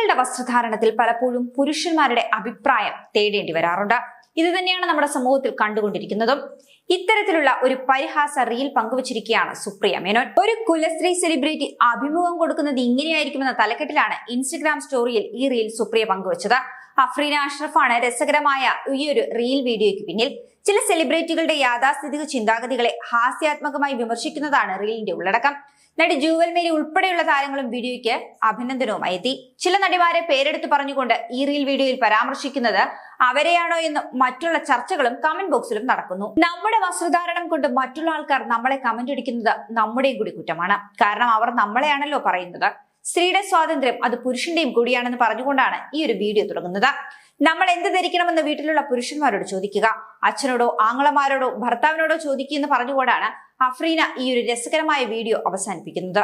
സ്ത്രീകളുടെ വസ്ത്രധാരണത്തിൽ പലപ്പോഴും പുരുഷന്മാരുടെ അഭിപ്രായം തേടേണ്ടി വരാറുണ്ട്. ഇത് തന്നെയാണ് നമ്മുടെ സമൂഹത്തിൽ കണ്ടുകൊണ്ടിരിക്കുന്നതും. ഇത്തരത്തിലുള്ള ഒരു പരിഹാസ റീൽ പങ്കുവച്ചിരിക്കുകയാണ് സുപ്രിയ മേനോൻ. ഒരു കുലസ്ത്രീ സെലിബ്രിറ്റി അഭിമുഖം കൊടുക്കുന്നത് ഇങ്ങനെയായിരിക്കുമെന്ന തലക്കെട്ടിലാണ് ഇൻസ്റ്റഗ്രാം സ്റ്റോറിയിൽ ഈ റീൽ സുപ്രിയ പങ്കുവച്ചത്. അഫ്രീന അഷ്റഫാണ് രസകരമായ ഈ ഒരു റീൽ വീഡിയോയ്ക്ക് പിന്നിൽ. ചില സെലിബ്രിറ്റികളുടെ യാഥാസ്ഥിതിക ചിന്താഗതികളെ ഹാസ്യാത്മകമായി വിമർശിക്കുന്നതാണ് റീലിന്റെ ഉള്ളടക്കം. നടി ജൂവൽ മേരി ഉൾപ്പെടെയുള്ള താരങ്ങളും വീഡിയോയ്ക്ക് അഭിനന്ദനവുമായി എത്തി. ചില നടിമാരെ പേരെടുത്ത് പറഞ്ഞുകൊണ്ട് ഈ റീൽ വീഡിയോയിൽ പരാമർശിക്കുന്നത് അവരെയാണോ എന്ന് മറ്റുള്ള ചർച്ചകളും കമന്റ് ബോക്സിലും നടക്കുന്നു. നമ്മുടെ വസ്ത്രധാരണം കൊണ്ട് മറ്റുള്ള ആൾക്കാർ നമ്മളെ കമന്റ് അടിക്കുന്നത് നമ്മുടെയും കൂടി കുറ്റമാണ്. കാരണം അവർ നമ്മളെയാണല്ലോ പറയുന്നത്. സ്ത്രീയുടെ സ്വാതന്ത്ര്യം അത് പുരുഷന്റെയും കൂടിയാണെന്ന് പറഞ്ഞുകൊണ്ടാണ് ഈ ഒരു വീഡിയോ തുടങ്ങുന്നത്. നമ്മൾ എന്ത് ധരിക്കണമെന്ന് വീട്ടിലുള്ള പുരുഷന്മാരോട് ചോദിക്കുക. അച്ഛനോടോ ആങ്ങളമാരോടോ ഭർത്താവിനോടോ ചോദിക്കുക എന്ന് പറഞ്ഞുകൊണ്ടാണ് അഫ്രീന ഈ ഒരു രസകരമായ വീഡിയോ അവസാനിപ്പിക്കുന്നത്.